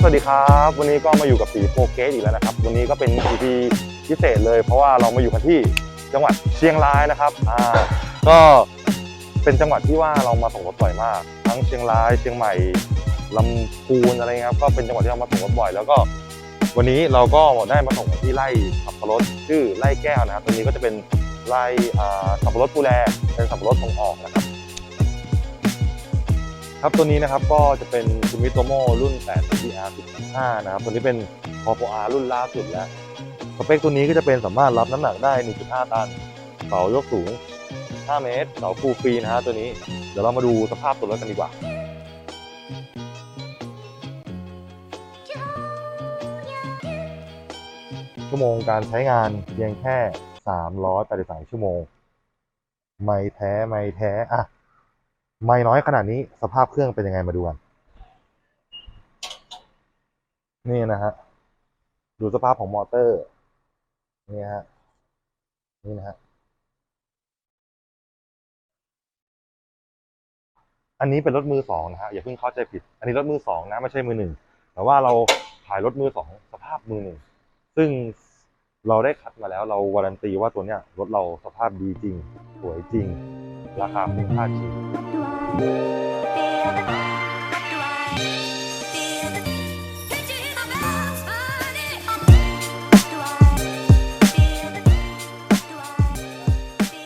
สวัสดีครับ วันนี้ก็มาอยู่กับสีโฟเกสอีกแล้วนะครับ วันนี้ก็เป็น EP พิเศษเลย เพราะว่าเรามาอยู่กันที่จังหวัดเชียงรายนะครับ อ่า ก็เป็นจังหวัดที่ว่าเรามาส่งรถบ่อยมาก ทั้งเชียงรายเชียงใหม่ลำพูนอะไรเงี้ยครับ ก็เป็นจังหวัดที่เรามาส่งรถบ่อย แล้วก็วันนี้เราก็ได้มาส่งที่ไร่สับปะรดชื่อไร่แก้วนะครับตัวนี้ก็จะเป็นไร่สับปะรดปูแลเป็นสับปะรดส่งออกนะครับ ครับตัวนี้นะครับก็จะเป็นซูมิโตโมรุ่น8 CR 15นะครับตัวนี้เป็น p o p R รุ่นล่าสุดแล้วสเปคตัวนี้ก็จะเป็นสามารถรับน้ำหนักได้ 1.5 ตันเสายกสูง 5 เมตรเสาฟูลฟรีนะฮะตัวนี้ เดี๋ยวเรามาดูสภาพตัวรถกันดีกว่าชั่วโมงการใช้งานเพียงแค่ 383 ชั่วโมง ไม่แท้ ไม่แท้ อะ ไม่น้อยขนาดนี้สภาพเครื่องเป็นยังไงมาดูกันนี่นะฮะ ดูสภาพของมอเตอร์ นี่ฮะ นี่นะฮะ อันนี้เป็นรถมือสองนะฮะ อย่าเพิ่งเข้าใจผิด อันนี้รถมือสองนะ ไม่ใช่มือหนึ่ง แต่ว่าเราถ่ายรถมือสองสภาพมือหนึ่ง ซึ่งเราได้คัดมาแล้วเราวารันตีว่าตัวเนี้ยรถเราสภาพดีจริง สวยจริง ราคาคุ้มค่าจริง คร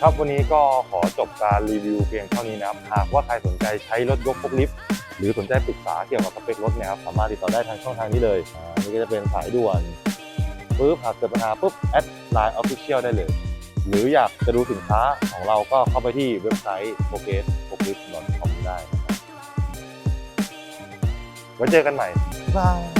ับวันนี้ก็ขอจบการรีวิวเพียงเท่านี้นะครับหากว่าใครสนใจใช้รถยกพกลิฟต์หรือสนใจปรึกษาเกี่ยวกับสเปครถเนี่ยครับสามารถติดต่อได้ทางช่องทางนี้เลยอ่านี่ก็จะเป็นสายด่วนปุ๊บหากเกิดปัญหาปุ๊บแอดไลน์ออฟฟิเชียลได้เลย หรืออยากจะดูสินค้าของเราก็เข้าไปที่เว็บไซต์ f o c u s f o c u s c o m ได้ไว้เจอกันใหม่บ๊ายบาย